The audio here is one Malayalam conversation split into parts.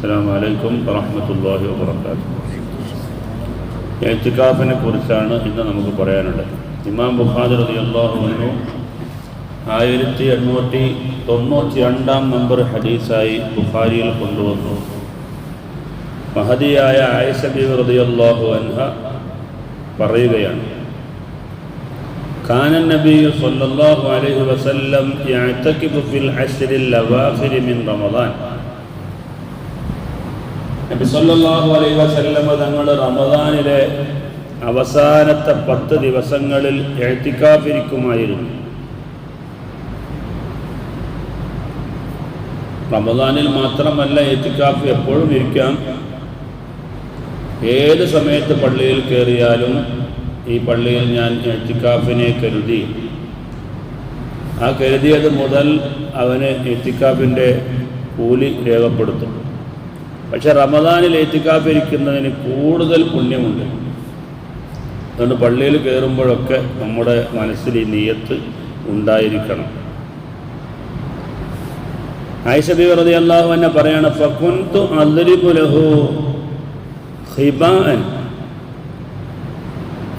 അസ്സാം വലൈക്കും വറഹമത്തല്ലാഹി വാബർക്കാത്തു എത്തിക്കാഫിനെ കുറിച്ചാണ് ഇന്ന് നമുക്ക് പറയാനുള്ളത് ഇമാം ബുഖാദ് റതി അള്ളാഹുവിനു ആയിരത്തി എണ്ണൂറ്റി തൊണ്ണൂറ്റി രണ്ടാം നമ്പർ ഹദീസായി ബുഖാരിയിൽ കൊണ്ടുവന്നു മഹദിയായ ആയിഷബി റതി അള്ളാഹു അൻഹ പറയുകയാണ് كان النبي صلى الله عليه وسلم يعتكف في العشر الأواخر من رمضان നബി തങ്ങൾ റമദാനിലെ അവസാനത്തെ പത്ത് ദിവസങ്ങളിൽ എഴുത്തിക്കാഫിരിക്കുമായിരുന്നു. റമദാനിൽ മാത്രമല്ല എത്തിക്കാഫ് എപ്പോഴും ഇരിക്കാം. ഏത് സമയത്ത് പള്ളിയിൽ കയറിയാലും ഈ പള്ളിയിൽ ഞാൻ എത്തിക്കാഫിനെ കരുതി. ആ കരുതിയത് മുതൽ അവന് എത്തിക്കാഫിന്റെ കൂലി രേഖപ്പെടുത്തും. പക്ഷെ റമദാനിൽ ഏറ്റിക്കാപ്പിരിക്കുന്നതിന് കൂടുതൽ പുണ്യമുണ്ട്. അതുകൊണ്ട് പള്ളിയിൽ കയറുമ്പോഴൊക്കെ നമ്മുടെ മനസ്സിൽ ഈ നീയത്ത് ഉണ്ടായിരിക്കണം. ആയിഷബി വെറുതെ അള്ളാഹു എന്നെ പറയാണ് ഫക്കുൻതു അദ്രിബുലഹു ഹിബാൻ.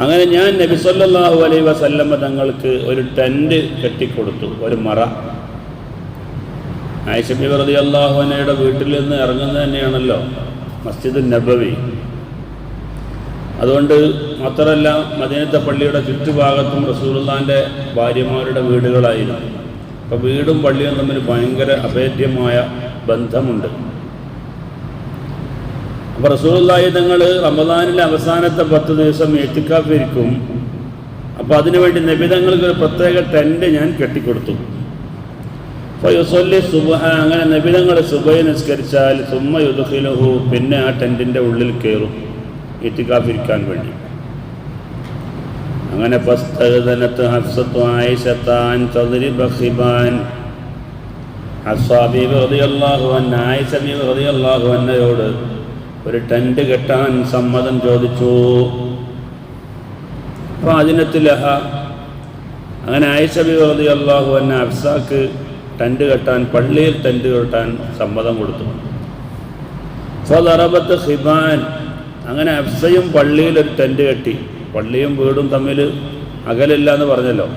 അങ്ങനെ ഞാൻ നബി അലൈ അലൈഹി വസല്ലമ തങ്ങൾക്ക് ഒരു ടെന്റ് കെട്ടിക്കൊടുത്തു ഒരു മറ. ആയിഷബി വെറുതെ അള്ളാഹുനയുടെ വീട്ടിൽ നിന്ന് ഇറങ്ങുന്നത് തന്നെയാണല്ലോ മസ്ജിദ് നബവി. അതുകൊണ്ട് മാത്രമല്ല മദീനത്തെ പള്ളിയുടെ ചുറ്റുഭാഗത്തും റസൂലുള്ളാന്റെ ഭാര്യമാരുടെ വീടുകളായിരുന്നു. അപ്പോൾ വീടും പള്ളിയും തമ്മിൽ ഭയങ്കര അഭേദ്യമായ ബന്ധമുണ്ട്. അപ്പോൾ റസൂലുള്ളാഹി തങ്ങൾ റമദാനിലെ അവസാനത്തെ പത്ത് ദിവസം എത്തിക്കാപ്പിരിക്കും അപ്പോൾ അതിനുവേണ്ടി നബിതങ്ങൾക്ക് ഒരു പ്രത്യേക ടെന്റ് ഞാൻ കെട്ടിക്കൊടുത്തു. ഫയുസല്ലി സുബഹ അങ്ങനെ നബിതങ്ങൾ സുബൈ നിസ്കരിച്ചാൽ സുമ്മ യുദുഖിലുഹു പിന്നെ ആ ടെന്റിന്റെ ഉള്ളിൽ കയറും ഇത്തിക്കാഫിരിക്കാൻ വേണ്ടി. അങ്ങനെ ഫസ്തഅ്ദനത്ത് ഹഫ്സത്തു ഒരു ടെന്റ് കെട്ടാൻ സമ്മതം ചോദിച്ചു. അപ്പോൾ അതിനത്തിലഹ അങ്ങനെ ആയിഷബി ബീവി റളിയല്ലാഹു അഫ്സാക്ക് ടെന്റ് കെട്ടാൻ പള്ളിയിൽ ടെന്റ് കെട്ടാൻ സമ്മതം കൊടുത്തു. ഫറബത്ത് ഹിബാൻ. അങ്ങനെ അഫ്സയും പള്ളിയിൽ ഒരു ടെന്റ് കെട്ടി. പള്ളിയും വീടും തമ്മിൽ അകലില്ല എന്ന് പറഞ്ഞല്ലോ.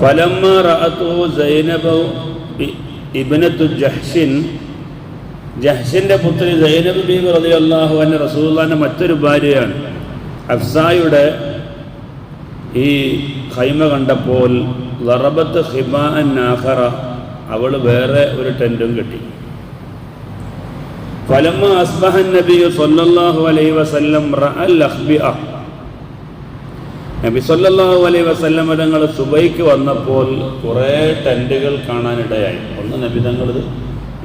ഫലമ്മ റഅത്തു സൈനബു ഇബിനത്തു ജഹ്ഷിൻ. ജഹ്ഷിന്റെ പുത്രി സൈനബ് ബീബി അള്ളാഹു അൻഹ റസൂല്ലാന്റെ മറ്റൊരു ഭാര്യയാണ്. അഫ്സായുടെ ഈ ഖൈമ കണ്ടപ്പോൾ ലറബത്ത് ഹിബ നാഹറ അവൾ വേറെ ഒരു ടെന്റും കെട്ടി. ഫലമ്മ അസ്ബഹൻ നബി സല്ലല്ലാഹു അലൈഹി വസല്ലം റഅൽ അഖ്ബിഅ. നബി സല്ലല്ലാഹു അലൈഹി വസല്ലം തങ്ങൾ സുബൈക്ക് വന്നപ്പോൾ കുറേ ടെന്റുകൾ കാണാനിടയായി. ഒന്ന് നബി തങ്ങളത്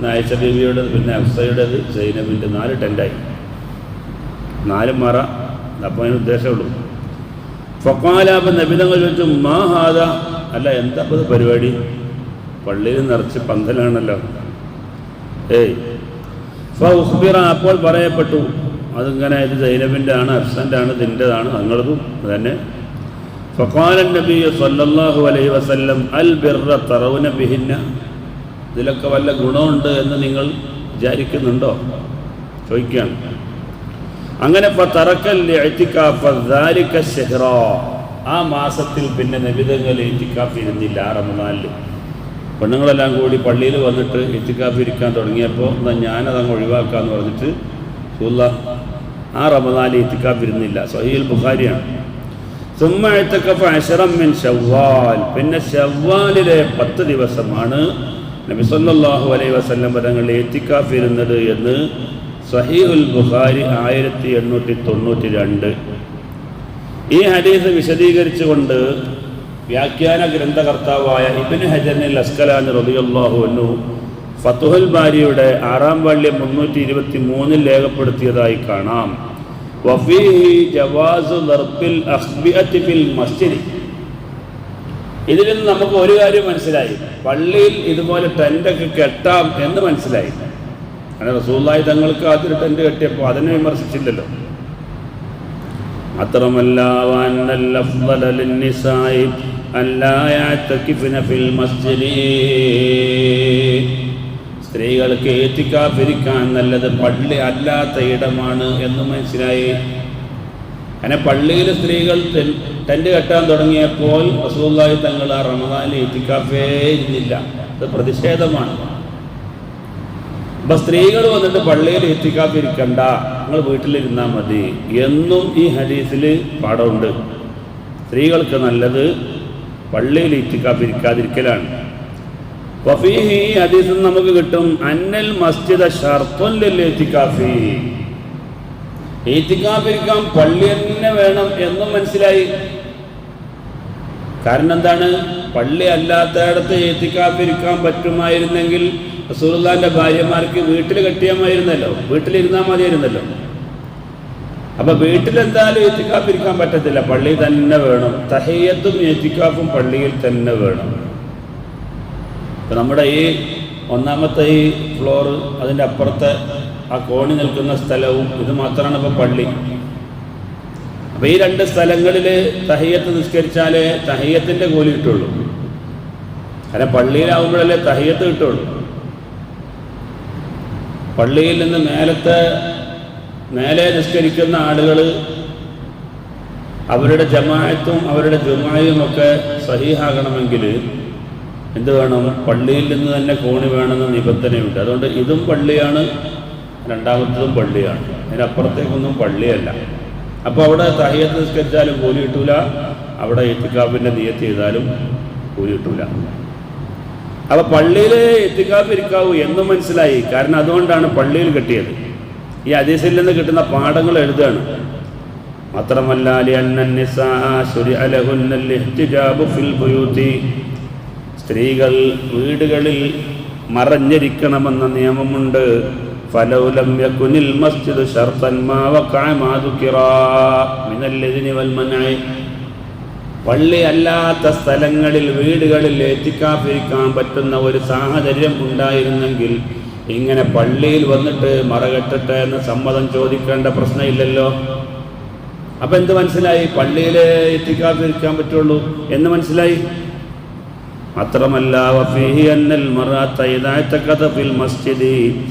നായച്ച ബീവിയുടേത് പിന്നെ അഫ്സയുടേത് സൈനബിന്റെ നാല് ടെന്റായി നാല് മറ. അപ്പോൾ അതിന് ഉദ്ദേശമുള്ളൂ ഫക്കാലാബ് നബിതങ്ങൾ ചോദിച്ചു മാ ഹാദ? അല്ല എന്താ അപ്പോൾ പരിപാടി? പള്ളിയിൽ നിറച്ച് പന്തലാണല്ലോ. ഏയ്. ഫുഖ്ബിറ അപ്പോൾ പറയപ്പെട്ടു. അതിങ്ങനെ ഇത് സൈനബിന്റെ ആണ് അഫ്സന്റെ ആണ് ഇതിന്റെതാണ് നിങ്ങളതും തന്നെ ഫഖാല നബി സല്ലല്ലാഹു അലൈഹി വസല്ലം അൽ ബിർറ തറവുന ബിഹിന്ന. ഇതിലൊക്കെ വല്ല ഗുണമുണ്ട് എന്ന് നിങ്ങൾ വിചാരിക്കുന്നുണ്ടോ? ചോദിക്കുകയാണ്. അങ്ങനെ തറക്കൽ ആ മാസത്തിൽ പിന്നെ നബിതങ്ങൾ എത്തിക്കാഫ് ഇരുന്നില്ല ആ റമദാനിൽ പെണ്ണുങ്ങളെല്ലാം കൂടി പള്ളിയിൽ വന്നിട്ട് എത്തിക്കാഫ് ഇരിക്കാൻ തുടങ്ങിയപ്പോൾ എന്നാൽ ഞാനതങ്ങ് ഒഴിവാക്കാന്ന് പറഞ്ഞിട്ട് സുല്ല ആ റമദാനിൽ എത്തിക്കാഫ് ഇരുന്നില്ല. സഹീൽ ബുഖാരിയാണ്. സുമ്മ എത്തക്കഫ് അഷറമ്മിൻ ഷവ്വാൽ പിന്നെ ഷവ്വാലിലെ പത്ത് ദിവസമാണ് നബി സല്ലല്ലാഹു അലൈഹി വസല്ലം പദങ്ങൾ എത്തിക്കാഫ് ഇരുന്നത് എന്ന് സഹീഉൽ ബുഖാരി ആയിരത്തി എണ്ണൂറ്റി തൊണ്ണൂറ്റി രണ്ട്. ഈ ഹദീസ് വിശദീകരിച്ചുകൊണ്ട് വ്യാഖ്യാന ഗ്രന്ഥകർത്താവായ ഇബിന് ഹജനിൽ അസ്കലാൻ റബിയുള്ളാഹു അന്നു ഫത്തുഹുൽ ബാരിയുടെ ആറാം വാള്യം മുന്നൂറ്റി ഇരുപത്തി മൂന്നിൽ രേഖപ്പെടുത്തിയതായി കാണാം ഇതിൽ നിന്ന് നമുക്ക് ഒരു കാര്യം മനസ്സിലായി. പള്ളിയിൽ ഇതുപോലെ ടെന്റൊക്കെ കെട്ടാം എന്ന് മനസ്സിലായി. അങ്ങനെ റസൂള്ളായി തങ്ങൾക്ക് ആദ്യം ടെന്റ് കെട്ടിയപ്പോൾ അതിനെ വിമർശിച്ചില്ലല്ലോ. മാത്രമല്ല സ്ത്രീകൾക്ക് ഏറ്റിക്കാതിരിക്കാൻ നല്ലത് പള്ളി അല്ലാത്ത ഇടമാണ് എന്ന് മനസ്സിലായി. അങ്ങനെ പള്ളിയിൽ സ്ത്രീകൾ ടെന്റ് കെട്ടാൻ തുടങ്ങിയപ്പോൾ റസൂല്ലായി തങ്ങൾ ആ റമദാനിൽ ഏറ്റിക്കാഫേ ഇരുന്നില്ല. അത് പ്രതിഷേധമാണ്. അപ്പൊ സ്ത്രീകൾ വന്നിട്ട് പള്ളിയിൽ എത്തിക്കാതിരിക്കണ്ട നിങ്ങൾ വീട്ടിലിരുന്നാൽ മതി. എന്നും ഈ ഹദീസിൽ പാഠമുണ്ട്. സ്ത്രീകൾക്ക് നല്ലത് പള്ളിയിൽ ഇത്തിക്കാതിരിക്കാതിരിക്കലാണ് വഫീഹി ഹദീസിൽ നമുക്ക് കിട്ടും. അന്നൽ മസ്ജിദ ഷർത്തുല്ലി ഏറ്റിക്കാതിരിക്കാൻ പള്ളി തന്നെ വേണം എന്നും മനസ്സിലായി. കാരണം എന്താണ്? പള്ളി അല്ലാത്തയിടത്ത് ഏറ്റിക്കാതിരിക്കാൻ പറ്റുമായിരുന്നെങ്കിൽ റസൂലുള്ളാന്റെ ഭാര്യമാർക്ക് വീട്ടിൽ കെട്ടിയാമായിരുന്നല്ലോ. വീട്ടിലിരുന്നാൽ മതിയായിരുന്നല്ലോ. അപ്പൊ വീട്ടിലെന്തായാലും ഏറ്റിക്കാപ്പിരിക്കാൻ പറ്റത്തില്ല. പള്ളി തന്നെ വേണം. തഹയ്യത്തും ഏറ്റിക്കാപ്പും പള്ളിയിൽ തന്നെ വേണം. ഇപ്പൊ നമ്മുടെ ഈ ഒന്നാമത്തെ ഈ ഫ്ലോർ അതിന്റെ അപ്പുറത്തെ ആ കോണി നിൽക്കുന്ന സ്ഥലവും ഇത് മാത്രമാണ് ഇപ്പൊ പള്ളി. അപ്പൊ ഈ രണ്ട് സ്ഥലങ്ങളിൽ തഹയ്യത്ത് നിസ്കരിച്ചാലേ തഹയ്യത്തിന്റെ കൂലി കിട്ടുള്ളൂ. കാരണം പള്ളിയിലാവുമ്പോഴല്ലേ തഹയ്യത്ത് കിട്ടുള്ളൂ. പള്ളിയിൽ നിന്ന് മേലത്തെ മേലെ നിസ്കരിക്കുന്ന ആളുകൾ അവരുടെ ജമായത്തും അവരുടെ ജുമായും ഒക്കെ സഹിഹാകണമെങ്കിൽ എന്ത് വേണം? പള്ളിയിൽ നിന്ന് തന്നെ കോണി വേണമെന്ന് നിബന്ധനയുണ്ട്. അതുകൊണ്ട് ഇതും പള്ളിയാണ് രണ്ടാമത്തതും പള്ളിയാണ്. അതിനപ്പുറത്തേക്കൊന്നും പള്ളിയല്ല. അപ്പോൾ അവിടെ തഹിയത്ത് നിസ്കരിച്ചാലും കൂലി കിട്ടൂല. അവിടെ എത്തിക്കാപ്പിന്റെ നിയത്ത് ചെയ്താലും കൂലി കിട്ടൂല. അപ്പോൾ പള്ളിയിൽ എത്തിക്കാതിരിക്കാവൂ എന്ന് മനസ്സിലായി. കാരണം അതുകൊണ്ടാണ് പള്ളിയിൽ കിട്ടിയത്. ഈ അതീസിൽ നിന്ന് കിട്ടുന്ന പാഠങ്ങൾ എഴുതുകയാണ് മാത്രമല്ല സ്ത്രീകൾ വീടുകളിൽ മറഞ്ഞിരിക്കണമെന്ന നിയമമുണ്ട്. ഫലൗലം യക്കുനിൽ മസ്ജിദ് ഷർത്തൻ മാവക്കായ മാതുക്കിറ മിനല്ലതിനി വൽമനായി മിനൽ ഇദ്നി വൽ മൻഇ പള്ളി അല്ലാത്ത സ്ഥലങ്ങളിൽ വീടുകളിൽ എത്തിക്കാതിരിക്കാൻ പറ്റുന്ന ഒരു സാഹചര്യം ഉണ്ടായിരുന്നെങ്കിൽ ഇങ്ങനെ പള്ളിയിൽ വന്നിട്ട് മറകെട്ടട്ടെ എന്ന് സമ്മതം ചോദിക്കേണ്ട പ്രശ്നമില്ലല്ലോ. അപ്പൊ എന്ത് മനസ്സിലായി? പള്ളിയിൽ എത്തിക്കാതിരിക്കാൻ പറ്റുള്ളൂ. എന്ന് മനസ്സിലായി? മാത്രമല്ല വഫീഹി അന്നൽ മസ്ജിദി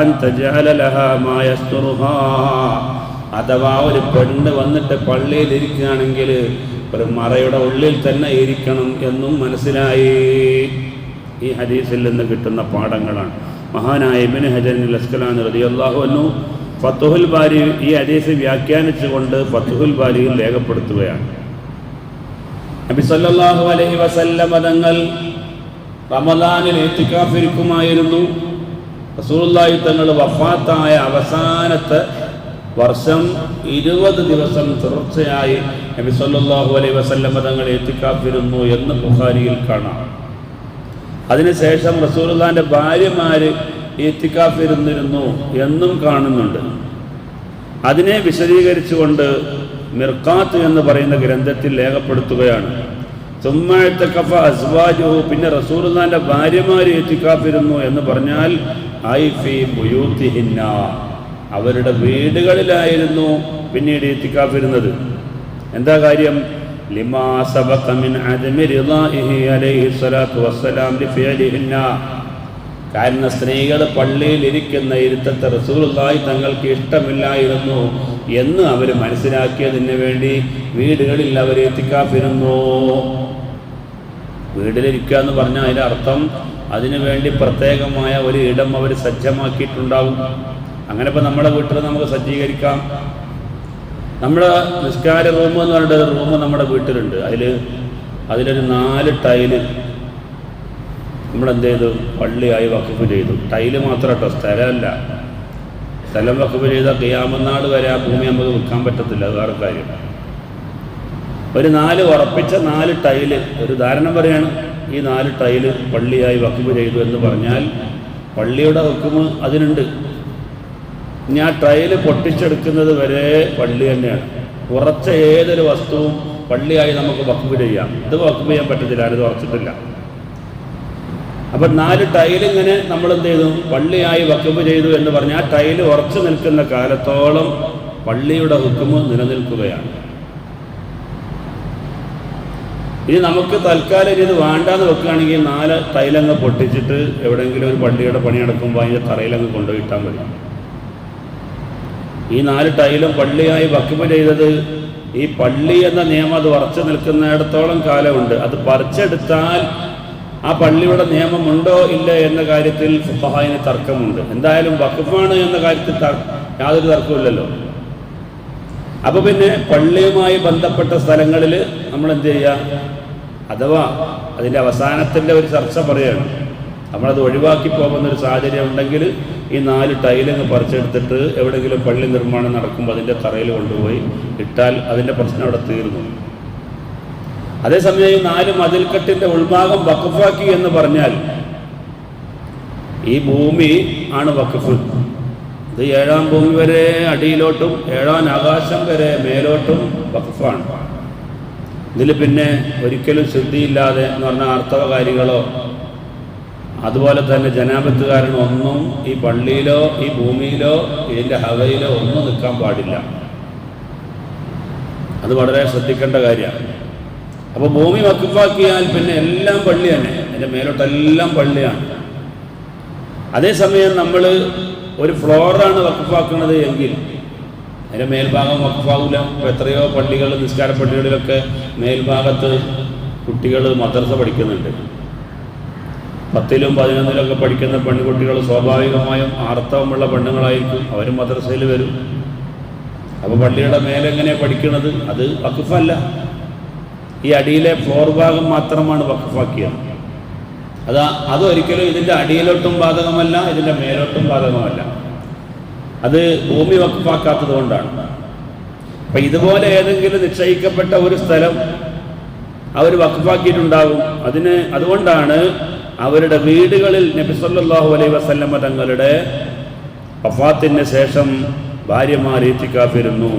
അൻ തജഅല മാ യസ്തുറുഹാ. അഥവാ ഒരു പെണ്ണ് വന്നിട്ട് പള്ളിയിൽ ഇരിക്കുകയാണെങ്കിൽ ഒരു മറയുടെ ഉള്ളിൽ തന്നെ ഇരിക്കണം എന്നും മനസ്സിലായി. ഈ ഹദീസിൽ നിന്ന് കിട്ടുന്ന പാഠങ്ങളാണ്. മഹാനായ ഇബിന് ഹജൻ ലസ്കലാൻ റളിയല്ലാഹു അൻഹു ഫത്തുഹുൽ ബാരി ഈ ഹദീസ് വ്യാഖ്യാനിച്ചുകൊണ്ട് ഫത്തുഹുൽ ബാരിയിൽ രേഖപ്പെടുത്തുകയാണ്. നബി സല്ലല്ലാഹു അലൈഹി വസല്ലമ തങ്ങൾ റമദാനിൽ ഇത്തിക്കാഫിരിക്കുമായിരുന്നു റസൂലുള്ളാഹി തങ്ങൾ വഫാത്തായ അവസാനത്തെ വർഷം ഇരുപത് ദിവസം തുടർച്ചയായി നബി സല്ലല്ലാഹു അലൈഹി വസല്ലം തങ്ങൾ ഇത്തിക്കാഫിരുന്നു എന്ന് ബുഖാരിയിൽ കാണാം. അതിനുശേഷം റസൂലുള്ളാന്റെ ഭാര്യമാര് ഇത്തിക്കാഫിരുന്നിരുന്നു എന്നും കാണുന്നുണ്ട്. അതിനെ വിശദീകരിച്ചുകൊണ്ട് മിർക്കാത്ത് എന്ന് പറയുന്ന ഗ്രന്ഥത്തിൽ രേഖപ്പെടുത്തുകയാണ്. തുമ്മഴത്തെ കഫ അസ്വാജുഹു പിന്നെ റസൂലുള്ളാന്റെ ഭാര്യമാര് എത്തിക്കാത്തിരുന്നു എന്ന് പറഞ്ഞാൽ ഐ ഫി ബുയൂത്തിഹിന്ന. അവരുടെ വീടുകളിലായിരുന്നു പിന്നീട് എത്തിക്കാപ്പിരുന്നത് എന്താ കാര്യം? ലിമാ സബഖ മിൻ അദമി വസ്സലാം കാരണം സ്ത്രീകൾ പള്ളിയിൽ ഇരിക്കുന്ന ഇരുത്തത്തെ റസൂലുള്ളാഹി തങ്ങൾക്ക് ഇഷ്ടമില്ലായിരുന്നു എന്ന് അവർ മനസ്സിലാക്കിയതിന് വേണ്ടി വീടുകളിൽ അവർ എത്തിക്കാപ്പിരുന്നു വീട്ടിലിരിക്കുക എന്ന് പറഞ്ഞാൽ അതിന്റെ അർത്ഥം അതിനുവേണ്ടി പ്രത്യേകമായ ഒരു ഇടം അവർ സജ്ജമാക്കിയിട്ടുണ്ടാവും. അങ്ങനെ ഇപ്പം നമ്മുടെ വീട്ടിൽ നമുക്ക് സജ്ജീകരിക്കാം. നമ്മുടെ നിസ്കാര റൂം എന്ന് പറഞ്ഞിട്ട് റൂം നമ്മുടെ വീട്ടിലുണ്ട്. അതിൽ അതിലൊരു നാല് ടൈൽ നമ്മളെന്ത് ചെയ്തു പള്ളിയായി വക്കുപ്പ് ചെയ്തു. ടൈൽ മാത്രം കേട്ടോ സ്ഥലമല്ല. സ്ഥലം വക്കുപ്പ് ചെയ്താൽ കിയാമനാട് വരെ ആ ഭൂമി നമുക്ക് വിൽക്കാൻ പറ്റത്തില്ല. അത് വേറെ കാര്യം. ഒരു നാല് ഉറപ്പിച്ച നാല് ടൈൽ ഒരു ധാരണ പറയാണ് ഈ നാല് ടൈൽ പള്ളിയായി വക്കുപ്പ് ചെയ്തു എന്ന് പറഞ്ഞാൽ പള്ളിയുടെ ഹുക്കുമ് അതിനുണ്ട്. ഇനി ട്രയൽ പൊട്ടിച്ചെടുക്കുന്നത് വരെ പള്ളി തന്നെയാണ്. ഉറച്ച ഏതൊരു വസ്തുവും പള്ളിയായി നമുക്ക് വക്കുപ്പ് ചെയ്യാം. ഇത് വക്കുപ്പ് ചെയ്യാൻ പറ്റത്തില്ല ആരും ഉറച്ചിട്ടില്ല. അപ്പൊ നാല് ടൈൽ ഇങ്ങനെ നമ്മൾ എന്ത് ചെയ്തു? പള്ളിയായി വക്കുപ്പ് ചെയ്തു എന്ന് പറഞ്ഞാൽ ടൈൽ ഉറച്ചു നിൽക്കുന്ന കാലത്തോളം പള്ളിയുടെ ഹുക്കുമ് നിലനിൽക്കുകയാണ്. ഇനി നമുക്ക് തൽക്കാലം ഇനി ഇത് വേണ്ടാന്ന് വെക്കുകയാണെങ്കിൽ നാല് തൈലങ്ങ് പൊട്ടിച്ചിട്ട് എവിടെയെങ്കിലും ഒരു പള്ളിയുടെ പണി നടക്കുമ്പോൾ അതിന്റെ തറയിലങ്ങ് കൊണ്ടുപോയിട്ടാൽ മതി. ഈ നാല് ടൈലും പള്ളിയായി വക്കുമ ചെയ്തത്. ഈ പള്ളി എന്ന നിയമം അത് ഉറച്ചു നിൽക്കുന്നിടത്തോളം കാലമുണ്ട്. അത് പറിച്ചെടുത്താൽ ആ പള്ളിയുടെ നിയമമുണ്ടോ ഇല്ല എന്ന കാര്യത്തിൽ ഫുഹായിന് തർക്കമുണ്ട്. എന്തായാലും വഖഫാണ് എന്ന കാര്യത്തിൽ യാതൊരു തർക്കമില്ലല്ലോ അപ്പൊ പിന്നെ പള്ളിയുമായി ബന്ധപ്പെട്ട സ്ഥലങ്ങളിൽ നമ്മൾ എന്ത് ചെയ്യുക അഥവാ അതിന്റെ അവസാനത്തിന്റെ ഒരു ചർച്ച പറയുകയാണ് നമ്മളത് ഒഴിവാക്കി പോകുന്ന ഒരു സാഹചര്യം ഉണ്ടെങ്കിൽ ഈ നാല് ടൈലങ്ങ് പറിച്ചെടുത്തിട്ട് എവിടെയെങ്കിലും പള്ളി നിർമ്മാണം നടക്കുമ്പോൾ അതിന്റെ തറയിൽ കൊണ്ടുപോയി ഇട്ടാൽ അതിന്റെ പ്രശ്നം അവിടെ തീർന്നു. അതേസമയം ഈ നാല് മതിൽക്കെട്ടിന്റെ ഉൾഭാഗം വക്കഫാക്കി എന്ന് പറഞ്ഞാൽ ഈ ഭൂമി ആണ് വക്കഫ് ഇത് ഏഴാം ഭൂമി വരെ അടിയിലോട്ടും ഏഴാം ആകാശം വരെ മേലോട്ടും വക്കഫാണ് ഇതിൽ പിന്നെ ഒരിക്കലും ശുദ്ധിയില്ലാതെ എന്ന് പറഞ്ഞാൽ ആർത്തവകാരികളോ അതുപോലെ തന്നെ ജനാപത്തുകാരൻ ഒന്നും ഈ പള്ളിയിലോ ഈ ഭൂമിയിലോ ഇതിന്റെ ഹവയിലോ ഒന്നും നിൽക്കാൻ പാടില്ല. അത് വളരെ ശ്രദ്ധിക്കേണ്ട കാര്യമാണ്. അപ്പോൾ ഭൂമി വക്കുപ്പാക്കിയാൽ പിന്നെ എല്ലാം പള്ളി തന്നെ. എന്റെ മേലോട്ടെല്ലാം പള്ളിയാണ്. അതേസമയം നമ്മൾ ഒരു ഫ്ലോറാണ് വക്കുപ്പാക്കുന്നത് എങ്കിൽ അതിന്റെ മേൽഭാഗം വക്കുഫാകില്ല ഇപ്പോൾ എത്രയോ പള്ളികൾ നിസ്കാര പള്ളികളിലൊക്കെ മേൽഭാഗത്ത് കുട്ടികൾ മദ്രസ പഠിക്കുന്നുണ്ട്. പത്തിലും പതിനൊന്നിലൊക്കെ പഠിക്കുന്ന പെൺകുട്ടികൾ സ്വാഭാവികമായും ആർത്തവമുള്ള പെണ്ണുങ്ങളായിരിക്കും. അവരും മദ്രസയിൽ വരും. അപ്പോൾ പള്ളിയുടെ മേലെങ്ങനെ പഠിക്കുന്നത് അത് വഖഫല്ല. ഈ അടിയിലെ ഫ്ലോർ ഭാഗം മാത്രമാണ് വഖഫാക്കിയത്. അത് അതൊരിക്കലും ഇതിന്റെ അടിയിലോട്ടും ബാധകമല്ല ഇതിന്റെ മേലോട്ടും ബാധകമല്ല. അത് ഭൂമി വഖഫാക്കാത്തത് കൊണ്ടാണ്. അപ്പം ഇതുപോലെ ഏതെങ്കിലും നിശ്ചയിക്കപ്പെട്ട ഒരു സ്ഥലം അവർ വഖഫാക്കിയിട്ടുണ്ടാകും. അതിന് അതുകൊണ്ടാണ് അവരുടെ വീടുകളിൽ നബി സല്ലല്ലാഹു അലൈഹി വസല്ലമ തങ്ങളുടെ വഫാത്തിന് ശേഷം ഭാര്യമാർ എത്തിക്കാത്തിരുന്നു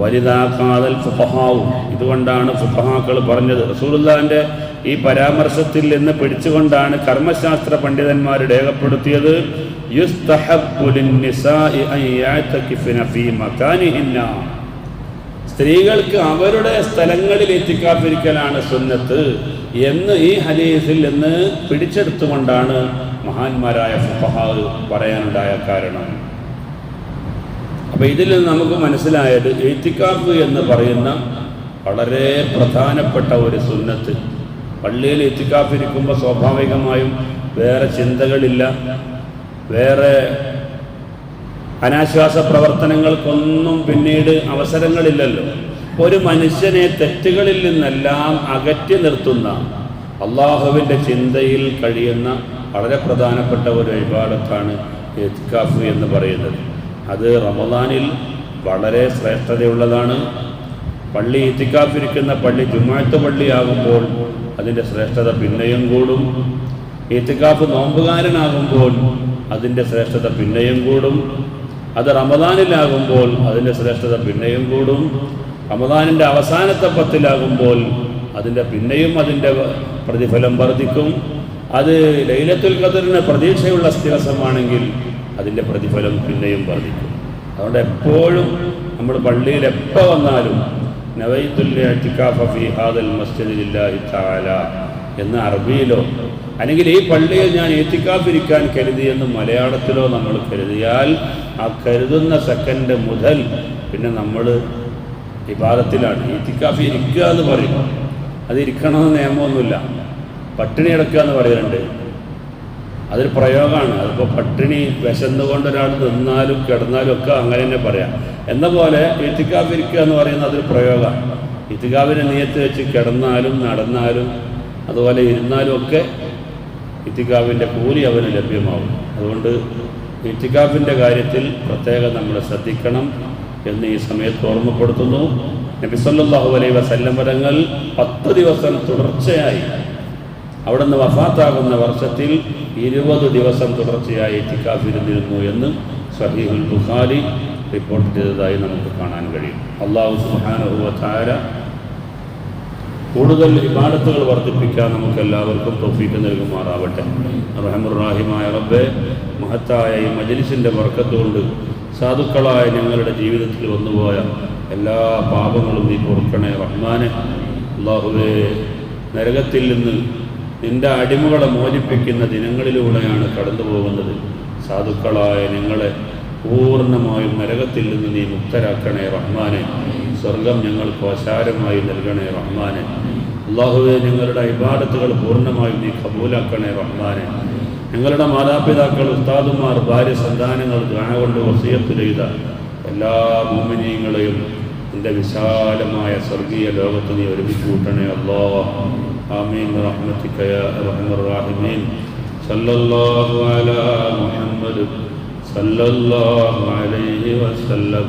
വലുതാക്കാതൽ ഫുഫഹാവും ഇതുകൊണ്ടാണ് ഫുഫഹാക്കൾ പറഞ്ഞത്. റസൂലുള്ളാഹിന്റെ ഈ പരാമർശത്തിൽ നിന്ന് പിടിച്ചുകൊണ്ടാണ് കർമ്മശാസ്ത്ര പണ്ഡിതന്മാർ രേഖപ്പെടുത്തിയത്. യുസ്തഹബ്ബു ലിന്നിസാഇ അൻ ഫീ മകാനിഹിന്ന സ്ത്രീകൾക്ക് അവരുടെ സ്ഥലങ്ങളിൽ എത്തിക്കാതിരിക്കലാണ് സുന്നത്ത് എന്ന് ഈ ഹദീസിൽ നിന്ന് പിടിച്ചെടുത്തുകൊണ്ടാണ് മഹാന്മാരായ ഫുഫഹാ പറയാനുണ്ടായ കാരണം. അപ്പോൾ ഇതിൽ നിന്ന് നമുക്ക് മനസ്സിലായത് എത്തിക്കാപ്പ് എന്ന് പറയുന്ന വളരെ പ്രധാനപ്പെട്ട ഒരു സുന്നത്ത്. പള്ളിയിൽ എത്തിക്കാപ്പിരിക്കുമ്പോൾ സ്വാഭാവികമായും വേറെ ചിന്തകളില്ല വേറെ അനാശ്വാസ പ്രവർത്തനങ്ങൾക്കൊന്നും പിന്നീട് അവസരങ്ങളില്ലല്ലോ. ഒരു മനുഷ്യനെ തെറ്റുകളിൽ നിന്നെല്ലാം അകറ്റി നിർത്തുന്ന അള്ളാഹുവിന്റെ ചിന്തയിൽ കഴിയുന്ന വളരെ പ്രധാനപ്പെട്ട ഒരു വഴിപാടത്താണ് എത്കാഫ് എന്ന് പറയുന്നത്. അത് റമദാനിൽ വളരെ ശ്രേഷ്ഠതയുള്ളതാണ്. പള്ളി ഇത്തിക്കാഫിരിക്കുന്ന പള്ളി ജുമാഴത്ത് പള്ളിയാകുമ്പോൾ അതിന്റെ ശ്രേഷ്ഠത പിന്നെയും കൂടും. ഇത്തിക്കാഫ് നോമ്പുകാരനാകുമ്പോൾ അതിന്റെ ശ്രേഷ്ഠത പിന്നെയും കൂടും. അത് റമദാനിലാകുമ്പോൾ അതിന്റെ ശ്രേഷ്ഠത പിന്നെയും കൂടും. റമദാനിന്റെ അവസാനത്തെ പത്തിലാകുമ്പോൾ അതിന്റെ പിന്നെയും അതിന്റെ പ്രതിഫലം വർദ്ധിക്കും. അത് ലൈലത്തുൽ ഖദറിന് പ്രതീക്ഷയുള്ള ദിവസമാണെങ്കിൽ അതിന്റെ പ്രതിഫലം പിന്നെയും വർദ്ധിക്കും. അതുകൊണ്ട് എപ്പോഴും നമ്മൾ പള്ളിയിൽ എപ്പോൾ വന്നാലും എന്ന് അറബിയിലോ അല്ലെങ്കിൽ ഈ പള്ളിയിൽ ഞാൻ ഏത്തിക്കാഫിരിക്കാൻ കരുതിയെന്ന് മലയാളത്തിലോ നമ്മൾ കരുതിയാൽ ആ കരുതുന്ന സെക്കൻഡ് മുതൽ പിന്നെ നമ്മൾ വിഭാഗത്തിലാണ് ഈ തിക്കാഫി ഇരിക്കുക എന്ന് പറയും. അത് ഇരിക്കണമെന്ന് നിയമമൊന്നുമില്ല. പട്ടിണി കിടക്കുക എന്ന് പറയുന്നുണ്ട് അതൊരു പ്രയോഗമാണ്. അതിപ്പോൾ പട്ടിണി വിശന്നുകൊണ്ട് ഒരാൾ നിന്നാലും കിടന്നാലും ഒക്കെ അങ്ങനെ തന്നെ പറയാം. എന്ന പോലെ ഇത്തിക്കാഫ് ഇരിക്കുക എന്ന് പറയുന്നത് അതൊരു പ്രയോഗമാണ്. ഇത്തിക്കാവിനെ നീയത്ത് വെച്ച് കിടന്നാലും നടന്നാലും അതുപോലെ ഇരുന്നാലും ഒക്കെ ഇത്തിക്കാവിന്റെ കൂലി അവന് ലഭ്യമാവും. അതുകൊണ്ട് ഇത്തിക്കാഫിന്റെ കാര്യത്തിൽ പ്രത്യേകം നമ്മൾ ശ്രദ്ധിക്കണം എന്ന് ഈ സമയത്ത് ഓർമ്മപ്പെടുത്തുന്നു. നബിസല്ലാഹു അലൈ അലൈഹി വസല്ലം വരങ്ങൾ പത്ത് ദിവസം തുടർച്ചയായി അവിടുന്ന് വഫാത്താകുന്ന വർഷത്തിൽ ഇരുപത് ദിവസം തുടർച്ചയായി ഇത്തിക്കാഫിരുന്നിരുന്നു എന്ന് സഹീഹുൽ ബുഖാരി റിപ്പോർട്ട് ചെയ്തതായി നമുക്ക് കാണാൻ കഴിയും. അള്ളാഹു സുബ്ഹാനഹു താര കൂടുതൽ ഇബാടത്തുകൾ വർദ്ധിപ്പിക്കാൻ നമുക്ക് എല്ലാവർക്കും തൊഫീക്ക് നൽകുമാറാവട്ടെ. റഹമുറാഹിമായ റബ്ബെ മഹത്തായ ഈ മജലിസിന്റെ വർക്കത്തുകൊണ്ട് സാധുക്കളായ ഞങ്ങളുടെ ജീവിതത്തിൽ വന്നുപോയ എല്ലാ പാപങ്ങളും നീ പൊറുക്കണേ റഹ്മാനെ. അള്ളാഹുവേ നരകത്തിൽ നിന്ന് നിന്റെ അടിമകളെ മോചിപ്പിക്കുന്ന ദിനങ്ങളിലൂടെയാണ് കടന്നു പോകുന്നത് സാധുക്കളായ നിങ്ങളെ പൂർണമായും നരകത്തിൽ നിന്ന് നീ മുക്തരാക്കണേ റഹ്മാനെ. സ്വർഗം ഞങ്ങൾക്ക് ആശാരമായി നൽകണേ റഹ്മാനെ. അള്ളാഹുവെ ഞങ്ങളുടെ ഇബാദത്തുകൾ പൂർണമായും നീ കബൂലാക്കണേ റഹ്മാനെ. ഞങ്ങളുടെ മാതാപിതാക്കൾ ഉസ്താദുമാർ ഭാര്യ സന്താനങ്ങൾ ഗാന കൊണ്ട് വസീയത്ത് ചെയ്ത എല്ലാ മോമിനിയങ്ങളെയും എന്റെ വിശാലമായ സ്വർഗീയ ലോകത്ത് നീ ഒരുമിച്ച് കൂട്ടണേ അല്ലോ ആമീൻ. റഹ്മത്തിക്കയ റഹ്മർ റാഹിമീൻ. സല്ലല്ലാഹു അലാ മുഹമ്മദ് സല്ലല്ലാഹു അലൈഹി വസല്ലം.